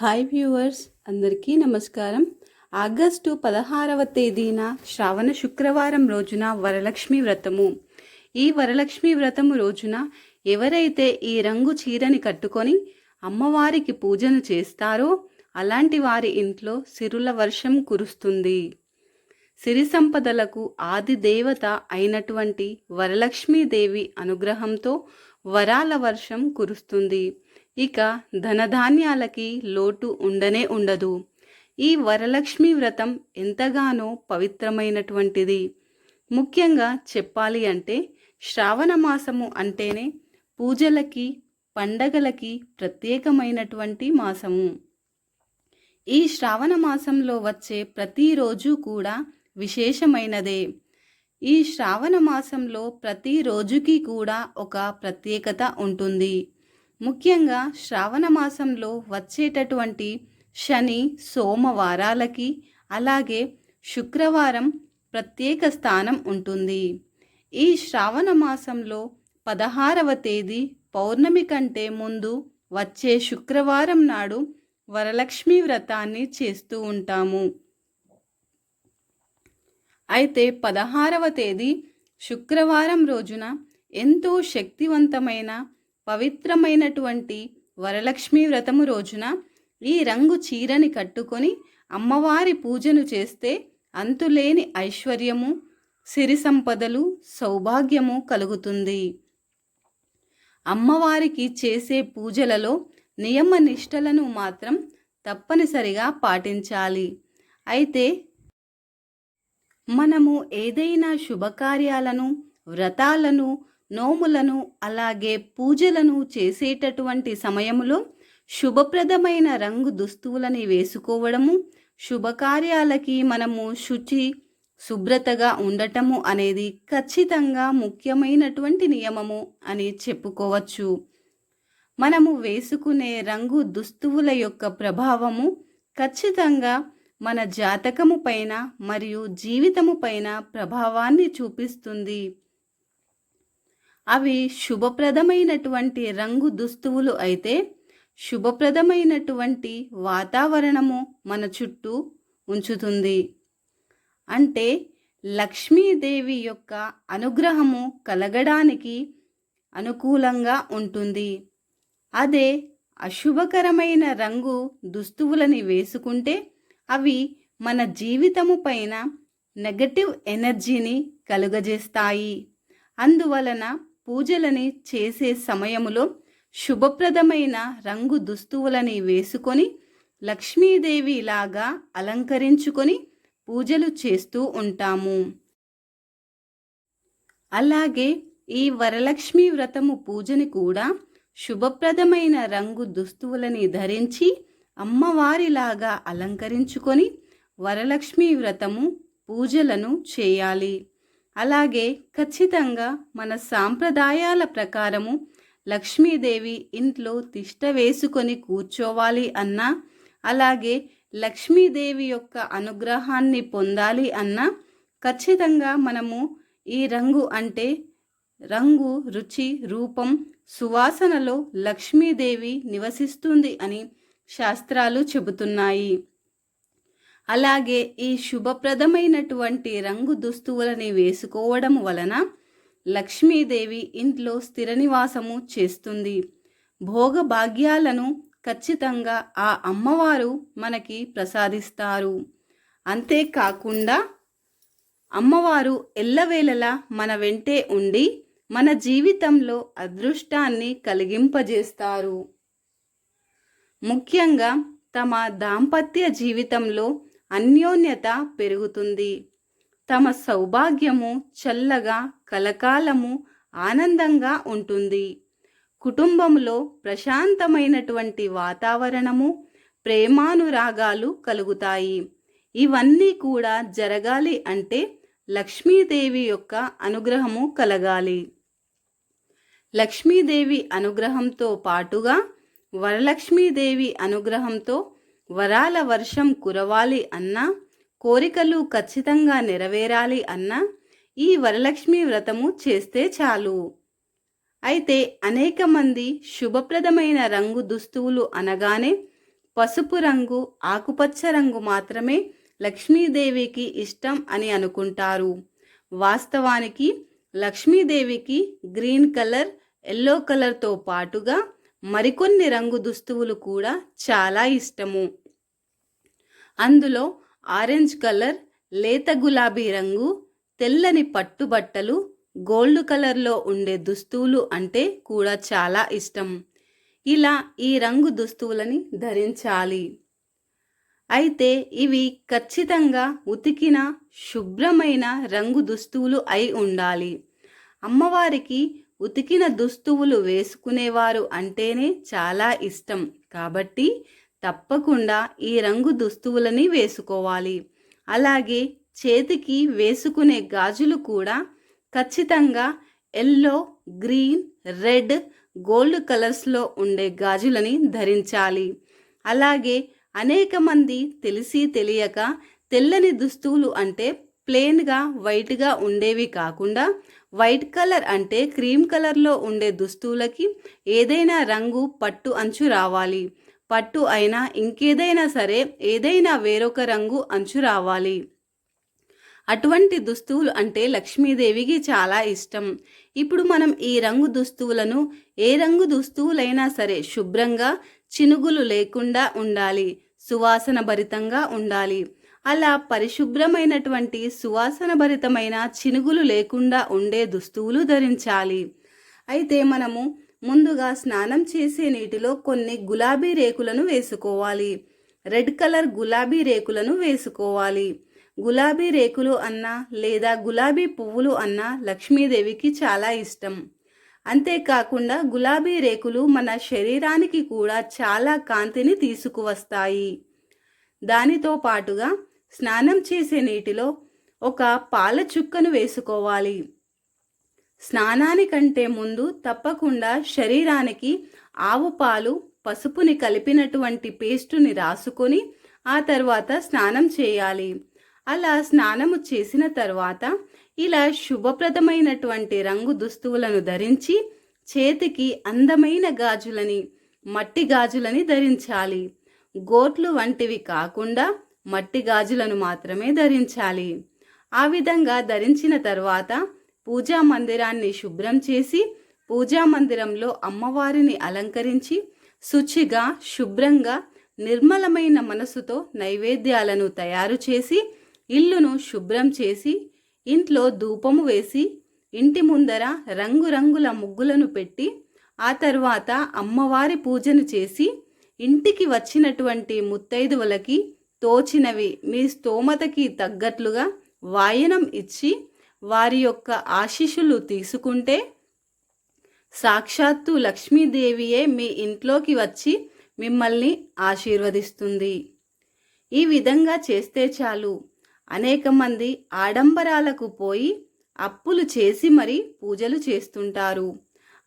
Hi viewers అందరికీ నమస్కారం. August పదహారవ తేదీన శ్రావణ శుక్రవారం రోజున వరలక్ష్మి వ్రతము. ఈ వరలక్ష్మి వ్రతము రోజున ఎవరైతే ఈ రంగు చీరని కట్టుకొని అమ్మవారికి పూజను చేస్తారో అలాంటి వారి ఇంట్లో సిరుల వర్షం కురుస్తుంది. సిరి సంపదలకు ఆది దేవత అయినటువంటి వరలక్ష్మీదేవి అనుగ్రహంతో వరాల వర్షం కురుస్తుంది. ఇక ధనధాన్యాలకి లోటు ఉండనే ఉండదు. ఈ వరలక్ష్మి వ్రతం ఎంతగానో పవిత్రమైనటువంటిది. ముఖ్యంగా చెప్పాలి అంటే శ్రావణ మాసము అంటేనే పూజలకి పండగలకి ప్రత్యేకమైనటువంటి మాసము. ఈ శ్రావణ మాసంలో వచ్చే ప్రతిరోజు కూడా విశేషమైనదే. ఈ శ్రావణ మాసంలో ప్రతి రోజుకి కూడా ఒక ప్రత్యేకత ఉంటుంది. ముఖ్యంగా శ్రావణ మాసంలో వచ్చేటటువంటి శని సోమవారాలకి అలాగే శుక్రవారం ప్రత్యేక స్థానం ఉంటుంది. ఈ శ్రావణ మాసంలో పదహారవ తేదీ పౌర్ణమి కంటే ముందు వచ్చే శుక్రవారం నాడు వరలక్ష్మి వ్రతాన్ని చేస్తూ ఉంటాము. అయితే పదహారవ తేదీ శుక్రవారం రోజున ఎంతో శక్తివంతమైన పవిత్రమైనటువంటి వరలక్ష్మి వ్రతము రోజున ఈ రంగు చీరని కట్టుకొని అమ్మవారి పూజను చేస్తే అంతులేని ఐశ్వర్యము సిరి సంపదలు సౌభాగ్యము కలుగుతుంది. అమ్మవారికి చేసే పూజలలో నియమ నిష్టలను మాత్రం తప్పనిసరిగా పాటించాలి. అయితే మనము ఏదైనా శుభకార్యాలను వ్రతాలను నోములను అలాగే పూజలను చేసేటటువంటి సమయములో శుభప్రదమైన రంగు దుస్తువులని వేసుకోవడము శుభకార్యాలకి మనము శుచి శుభ్రతగా ఉండటము అనేది ఖచ్చితంగా ముఖ్యమైనటువంటి నియమము అని చెప్పుకోవచ్చు. మనము వేసుకునే రంగు దుస్తువుల యొక్క ప్రభావము ఖచ్చితంగా మన జాతకము పైన మరియు జీవితము పైన ప్రభావాన్ని చూపిస్తుంది. అవి శుభప్రదమైనటువంటి రంగు దుస్తువులు అయితే శుభప్రదమైనటువంటి వాతావరణము మన చుట్టూ ఉంచుతుంది. అంటే లక్ష్మీదేవి యొక్క అనుగ్రహము కలగడానికి అనుకూలంగా ఉంటుంది. అదే అశుభకరమైన రంగు దుస్తువులని వేసుకుంటే అవి మన జీవితము పైన నెగటివ్ ఎనర్జీని కలుగజేస్తాయి. అందువలన పూజలని చేసే సమయములో శుభప్రదమైన రంగు దుస్తువులని వేసుకొని లక్ష్మీదేవి లాగా అలంకరించుకొని పూజలు చేస్తూ ఉంటాము. అలాగే ఈ వరలక్ష్మి వ్రతము పూజని కూడా శుభప్రదమైన రంగు దుస్తువులని ధరించి అమ్మవారిలాగా అలంకరించుకొని వరలక్ష్మి వ్రతము పూజలను చేయాలి. అలాగే ఖచ్చితంగా మన సాంప్రదాయాల ప్రకారము లక్ష్మీదేవి ఇంట్లో తిష్ట వేసుకొని కూర్చోవాలి అన్నా అలాగే లక్ష్మీదేవి యొక్క అనుగ్రహాన్ని పొందాలి అన్నా ఖచ్చితంగా మనము ఈ రంగు అంటే రంగు రుచి రూపం సువాసనలో లక్ష్మీదేవి నివసిస్తుంది అని శాస్త్రాలు చెబుతున్నాయి. అలాగే ఈ శుభప్రదమైనటువంటి రంగు దుస్తువులని వేసుకోవడం వలన లక్ష్మీదేవి ఇంట్లో స్థిర నివాసము చేస్తుంది. భోగభాగ్యాలను ఖచ్చితంగా ఆ అమ్మవారు మనకి ప్రసాదిస్తారు. అంతేకాకుండా అమ్మవారు ఎల్లవేళలా మన వెంటే ఉండి మన జీవితంలో అదృష్టాన్ని కలిగింపజేస్తారు. ముఖ్యంగా తమ దాంపత్య జీవితంలో అన్యోన్యత పెరుగుతుంది. తమ సౌభాగ్యము చల్లగా కలకాలము ఆనందంగా ఉంటుంది. కుటుంబంలో ప్రశాంతమైనటువంటి వాతావరణము ప్రేమానురాగాలు కలుగుతాయి. ఇవన్నీ కూడా జరగాలి అంటే లక్ష్మీదేవి యొక్క అనుగ్రహము కలగాలి. లక్ష్మీదేవి అనుగ్రహంతో పాటుగా వరలక్ష్మీదేవి అనుగ్రహంతో వరాల వర్షం కురవాలి అన్నా కోరికలు ఖచ్చితంగా నెరవేరాలి అన్నా ఈ వరలక్ష్మి వ్రతము చేస్తే చాలు. అయితే అనేక మంది శుభప్రదమైన రంగు దుస్తువులు అనగానే పసుపు రంగు ఆకుపచ్చ రంగు మాత్రమే లక్ష్మీదేవికి ఇష్టం అని అనుకుంటారు. వాస్తవానికి లక్ష్మీదేవికి గ్రీన్ కలర్ ఎల్లో కలర్తో పాటుగా మరికొన్ని రంగు దుస్తువులు కూడా చాలా ఇష్టము. అందులో ఆరెంజ్ కలర్ లేత గులాబీ రంగు తెల్లని పట్టుబట్టలు గోల్డ్ కలర్లో ఉండే దుస్తువులు అంటే కూడా చాలా ఇష్టం. ఇలా ఈ రంగు దుస్తువులని ధరించాలి. అయితే ఇవి ఖచ్చితంగా ఉతికిన శుభ్రమైన రంగు దుస్తువులు అయి ఉండాలి. అమ్మవారికి ఉతికిన దుస్తువులు వేసుకునేవారు అంటేనే చాలా ఇష్టం. కాబట్టి తప్పకుండా ఈ రంగు దుస్తువులని వేసుకోవాలి. అలాగే చేతికి వేసుకునే గాజులు కూడా ఖచ్చితంగా ఎల్లో గ్రీన్ రెడ్ గోల్డ్ కలర్స్లో ఉండే గాజులని ధరించాలి. అలాగే అనేక మంది తెలిసి తెలియక తెల్లని దుస్తువులు అంటే ప్లెయిన్గా వైట్గా ఉండేవి కాకుండా వైట్ కలర్ అంటే క్రీమ్ కలర్లో ఉండే దుస్తువులకి ఏదైనా రంగు పట్టు అంచు రావాలి. పట్టు అయినా ఇంకేదైనా సరే ఏదైనా వేరొక రంగు అంచు రావాలి. అటువంటి దుస్తువులు అంటే లక్ష్మీదేవికి చాలా ఇష్టం. ఇప్పుడు మనం ఈ రంగు దుస్తువులను ఏ రంగు దుస్తువులైనా సరే శుభ్రంగా చినుగులు లేకుండా ఉండాలి. సువాసన భరితంగా ఉండాలి. అలా పరిశుభ్రమైనటువంటి సువాసన భరితమైన చినుగులు లేకుండా ఉండే దుస్తువులు ధరించాలి. అయితే మనము ముందుగా స్నానం చేసే నీటిలో కొన్ని గులాబీ రేకులను వేసుకోవాలి. రెడ్ కలర్ గులాబీ రేకులను వేసుకోవాలి. గులాబీ రేకులు అన్నా లేదా గులాబీ పువ్వులు అన్నా లక్ష్మీదేవికి చాలా ఇష్టం. అంతేకాకుండా గులాబీ రేకులు మన శరీరానికి కూడా చాలా కాంతిని తీసుకువస్తాయి. దానితో పాటుగా స్నానం చేసే నీటిలో ఒక పాల చుక్కను వేసుకోవాలి. స్నానానికంటే ముందు తప్పకుండా శరీరానికి ఆవు పాలు పసుపుని కలిపినటువంటి పేస్టుని రాసుకొని ఆ తర్వాత స్నానం చేయాలి. అలా స్నానము చేసిన తర్వాత ఇలా శుభప్రదమైనటువంటి రంగు దుస్తువులను ధరించి చేతికి అందమైన గాజులని మట్టి గాజులని ధరించాలి. గోట్లు వంటివి కాకుండా మట్టి గాజులను మాత్రమే ధరించాలి. ఆ విధంగా ధరించిన తర్వాత పూజా మందిరాన్ని శుభ్రం చేసి పూజా మందిరంలో అమ్మవారిని అలంకరించి శుచిగా శుభ్రంగా నిర్మలమైన మనసుతో నైవేద్యాలను తయారు చేసి ఇల్లును శుభ్రం చేసి ఇంట్లో ధూపము వేసి ఇంటి ముందర రంగురంగుల ముగ్గులను పెట్టి ఆ తర్వాత అమ్మవారి పూజను చేసి ఇంటికి వచ్చినటువంటి ముత్తైదువులకి తోచినవి మీ స్తోమతకి తగ్గట్లుగా వాయనం ఇచ్చి వారి యొక్క ఆశీస్సులు తీసుకుంటే సాక్షాత్తు లక్ష్మీదేవియే మీ ఇంట్లోకి వచ్చి మిమ్మల్ని ఆశీర్వదిస్తుంది. ఈ విధంగా చేస్తే చాలు. అనేక మంది ఆడంబరాలకు పోయి అప్పులు చేసి మరి పూజలు చేస్తుంటారు.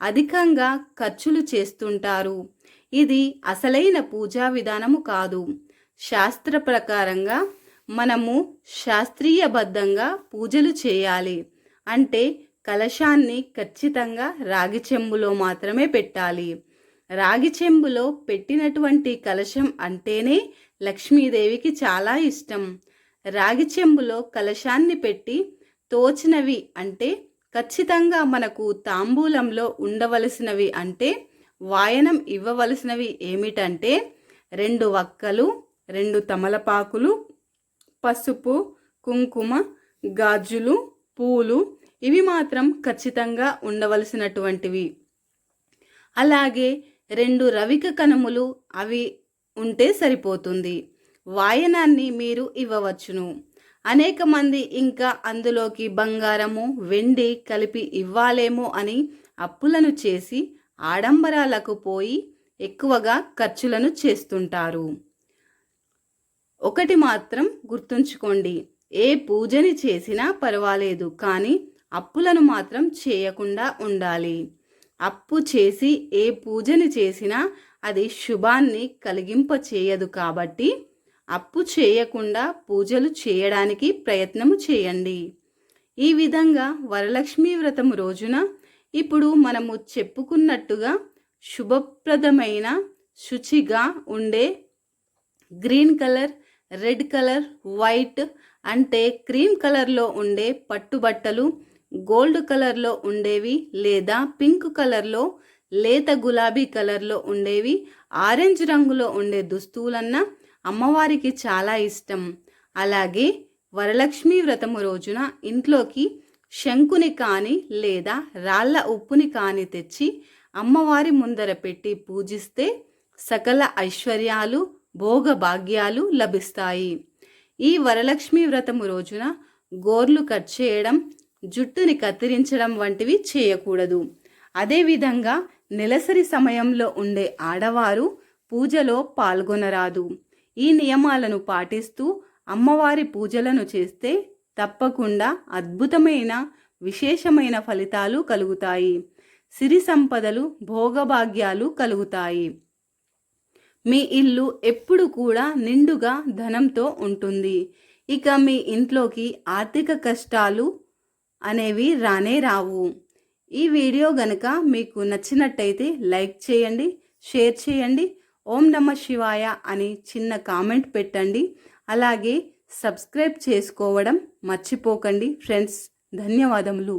అధికంగా ఖర్చులు చేస్తుంటారు. ఇది అసలైన పూజా విధానము కాదు. శాస్త్ర ప్రకారంగా మనము శాస్త్రీయబద్ధంగా పూజలు చేయాలి. అంటే కలశాన్ని ఖచ్చితంగా రాగి చెంబులో మాత్రమే పెట్టాలి. రాగి చెంబులో పెట్టినటువంటి కలశం అంటేనే లక్ష్మీదేవికి చాలా ఇష్టం. రాగి చెంబులో కలశాన్ని పెట్టి తోచినవి అంటే ఖచ్చితంగా మనకు తాంబూలంలో ఉండవలసినవి అంటే వాయనం ఇవ్వవలసినవి ఏమిటంటే రెండు వక్కలు రెండు తమలపాకులు పసుపు కుంకుమ గాజులు పూలు ఇవి మాత్రం ఖచ్చితంగా ఉండవలసినటువంటివి. అలాగే రెండు రవిక కనుములు అవి ఉంటే సరిపోతుంది. వాయనాన్ని మీరు ఇవ్వవచ్చును. అనేక మంది ఇంకా అందులోకి బంగారము వెండి కలిపి ఇవ్వాలేమో అని అప్పులను చేసి ఆడంబరాలకు పోయి ఎక్కువగా ఖర్చులను చేస్తుంటారు. ఒకటి మాత్రం గుర్తుంచుకోండి. ఏ పూజని చేసినా పర్వాలేదు కానీ అప్పులను మాత్రం చేయకుండా ఉండాలి. అప్పు చేసి ఏ పూజని చేసినా అది శుభాన్ని కలిగింప చేయదు కాబట్టి అప్పు చేయకుండా పూజలు చేయడానికి ప్రయత్నము చేయండి. ఈ విధంగా వరలక్ష్మి వ్రతం రోజున ఇప్పుడు మనము చెప్పుకున్నట్టుగా శుభప్రదమైన శుచిగా ఉండే green colour red colour white అంటే క్రీమ్ కలర్లో ఉండే పట్టుబట్టలు గోల్డ్ కలర్లో ఉండేవి లేదా పింక్ కలర్లో లేత గులాబీ కలర్లో ఉండేవి ఆరెంజ్ రంగులో ఉండే దుస్తువులన్నా అమ్మవారికి చాలా ఇష్టం. అలాగే వరలక్ష్మి వ్రతము రోజున ఇంట్లోకి శంకుని కానీ లేదా రాళ్ళ ఉప్పుని కానీ తెచ్చి అమ్మవారి ముందర పెట్టి పూజిస్తే సకల ఐశ్వర్యాలు భోగ భాగ్యాలు లభిస్తాయి. ఈ వరలక్ష్మి వ్రతము రోజున గోర్లు కట్ చేయడం జుట్టుని కత్తిరించడం వంటివి చేయకూడదు. అదేవిధంగా నెలసరి సమయంలో ఉండే ఆడవారు పూజలో పాల్గొనరాదు. ఈ నియమాలను పాటిస్తూ అమ్మవారి పూజలను చేస్తే తప్పకుండా అద్భుతమైన విశేషమైన ఫలితాలు కలుగుతాయి. సిరి సంపదలు భోగభాగ్యాలు కలుగుతాయి. మీ ఇల్లు ఎప్పుడు కూడా నిండుగా ధనంతో ఉంటుంది. ఇక మీ ఇంట్లోకి ఆర్థిక కష్టాలు అనేవి రానే రావు. ఈ వీడియో గనక మీకు నచ్చినట్టయితే లైక్ చేయండి షేర్ చేయండి ఓం నమ శివాయ అని చిన్న కామెంట్ పెట్టండి. అలాగే సబ్స్క్రైబ్ చేసుకోవడం మర్చిపోకండి. ఫ్రెండ్స్ ధన్యవాదములు.